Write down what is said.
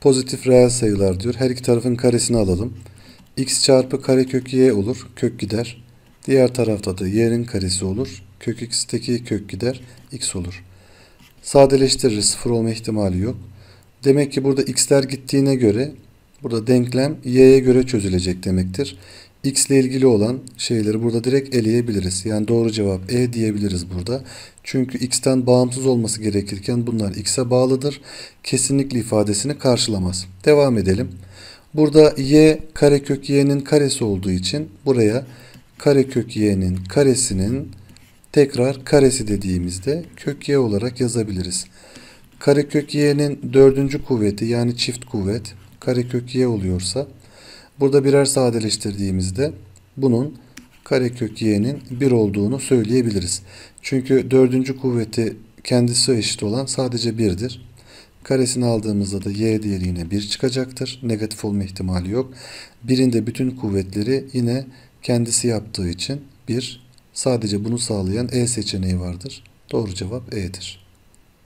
pozitif reel sayılar diyor. Her iki tarafın karesini alalım. x çarpı karekök y olur. Kök gider. Diğer tarafta da y'nin karesi olur. Kök x'teki kök gider. x olur. Sadeleştiririz. Sıfır olma ihtimali yok. Demek ki burada x'ler gittiğine göre burada denklem y'ye göre çözülecek demektir. X ile ilgili olan şeyleri burada direkt eleyebiliriz. Yani doğru cevap e diyebiliriz burada. Çünkü x'ten bağımsız olması gerekirken bunlar x'e bağlıdır. Kesinlikle ifadesini karşılamaz. Devam edelim. Burada y karekök y'nin karesi olduğu için buraya karekök y'nin karesinin tekrar karesi dediğimizde kök y olarak yazabiliriz. Karekök y'nin dördüncü kuvveti yani çift kuvvet karekök y oluyorsa burada birer sadeleştirdiğimizde bunun karekök y'nin 1 olduğunu söyleyebiliriz. Çünkü dördüncü kuvveti kendisi eşit olan sadece 1'dir. Karesini aldığımızda da y değeri yine 1 çıkacaktır. Negatif olma ihtimali yok. Birinde bütün kuvvetleri yine kendisi yaptığı için 1 sadece bunu sağlayan E seçeneği vardır. Doğru cevap E'dir.